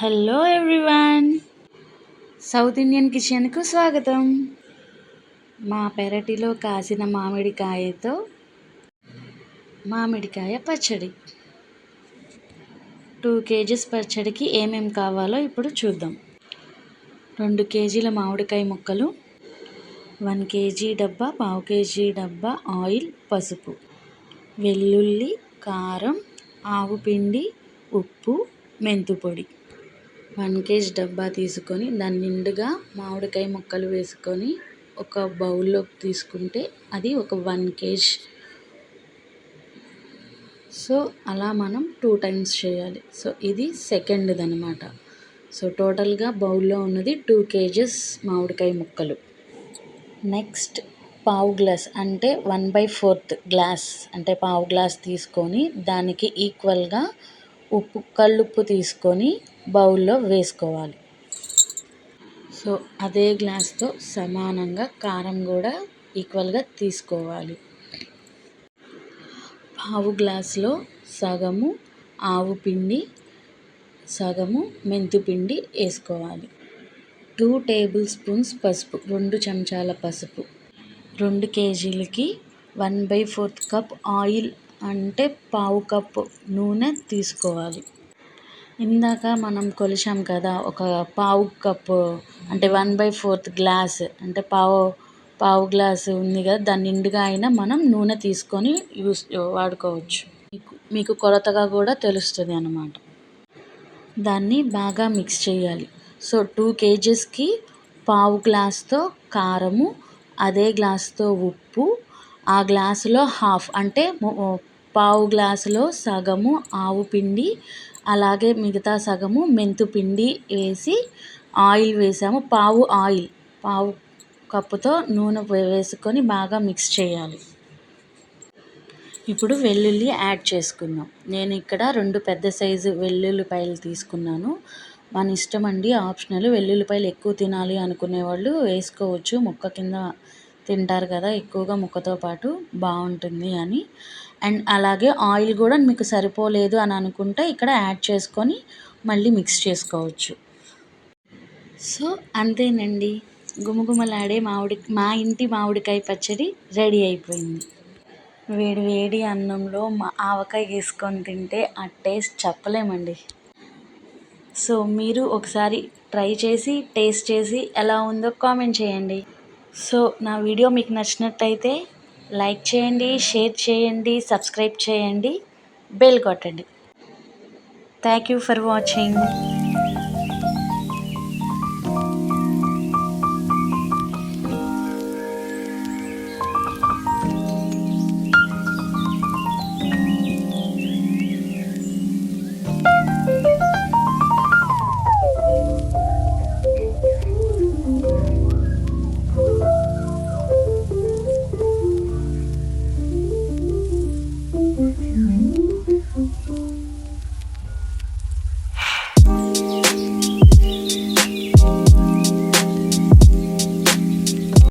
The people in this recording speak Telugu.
హలో ఎవ్రీవన్ సౌత్ ఇండియన్ కిచెన్కు స్వాగతం మా పెరటిలో కాసిన మామిడికాయతో మామిడికాయ పచ్చడి టూ కేజీస్ పచ్చడికి ఏమేం కావాలో ఇప్పుడు చూద్దాం రెండు కేజీల మామిడికాయ ముక్కలు వన్ కేజీ డబ్బా పావు కేజీ డబ్బా ఆయిల్ పసుపు వెల్లుల్లి కారం ఆవు పిండి ఉప్పు మెంతుపొడి పొడి వన్ కేజీ డబ్బా తీసుకొని దాని నిండుగా మామిడికాయ ముక్కలు వేసుకొని ఒక బౌల్లోకి తీసుకుంటే అది ఒక వన్ కేజీ. సో అలా మనం టూ టైమ్స్ చేయాలి. సో ఇది సెకండ్ది అనమాట సో టోటల్గా బౌల్లో ఉన్నది టూ కేజెస్ మామిడికాయ ముక్కలు. నెక్స్ట్ పావు గ్లాస్ అంటే వన్ బై ఫోర్త్ గ్లాస్ అంటే పావు గ్లాస్ తీసుకొని దానికి ఈక్వల్గా ఉప్పు కల్లుప్పు తీసుకొని బౌల్లో వేసుకోవాలి. సో అదే గ్లాస్తో సమానంగా కారం కూడా ఈక్వల్గా తీసుకోవాలి. పావు గ్లాసులో సగము ఆవు పిండి సగము మెంతిపిండి వేసుకోవాలి. టూ టేబుల్ స్పూన్స్ పసుపు రెండు చెంచాల పసుపు. రెండు కేజీలకి one by fourth cup oil అంటే పావు కప్పు నూనె తీసుకోవాలి. ఇందాక మనం కొలిచాం కదా ఒక పావు కప్పు అంటే వన్ బై ఫోర్త్ గ్లాస్ అంటే పావు పావు గ్లాస్ ఉంది కదా దాని నిండుగా అయినా మనం నూనె తీసుకొని యూస్ వాడుకోవచ్చు. మీకు మీకు కొలతగా కూడా తెలుస్తుంది అన్నమాట. దాన్ని బాగా మిక్స్ చేయాలి. సో టూ కేజెస్కి పావు గ్లాస్తో కారము అదే గ్లాస్తో ఉప్పు ఆ గ్లాసులో హాఫ్ అంటే పావు గ్లాసులో సగము ఆవు పిండి అలాగే మిగతా సగము మెంతు పిండి వేసి ఆయిల్ వేసాము. పావు ఆయిల్ పావు కప్పుతో నూనె వేసుకొని బాగా మిక్స్ చేయాలి. ఇప్పుడు వెల్లుల్లి యాడ్ చేసుకుందాం. నేను ఇక్కడ రెండు పెద్ద సైజు వెల్లుల్లిపాయలు తీసుకున్నాను. మన ఇష్టం అండి ఆప్షనల్. వెల్లుల్లిపాయలు ఎక్కువ తినాలి అనుకునే వాళ్ళు వేసుకోవచ్చు. ముక్క కింద తింటారు కదా ఎక్కువగా ముక్కతో పాటు బాగుంటుంది అని. అండ్ అలాగే ఆయిల్ కూడా మీకు సరిపోలేదు అని అనుకుంటే ఇక్కడ యాడ్ చేసుకొని మళ్ళీ మిక్స్ చేసుకోవచ్చు. సో అంతేనండి. గుమగుమలాడే మామిడి మా ఇంటి మామిడికాయ పచ్చడి రెడీ అయిపోయింది. వేడి వేడి అన్నంలో మా ఆవకాయ వేసుకొని తింటే ఆ టేస్ట్ చెప్పలేమండి. సో మీరు ఒకసారి ట్రై చేసి టేస్ట్ చేసి ఎలా ఉందో కామెంట్ చేయండి. సో నా వీడియో మీకు నచ్చినట్టయితే లైక్ చేయండి షేర్ చేయండి సబ్స్క్రైబ్ చేయండి బెల్ కొట్టండి. Thank you for watching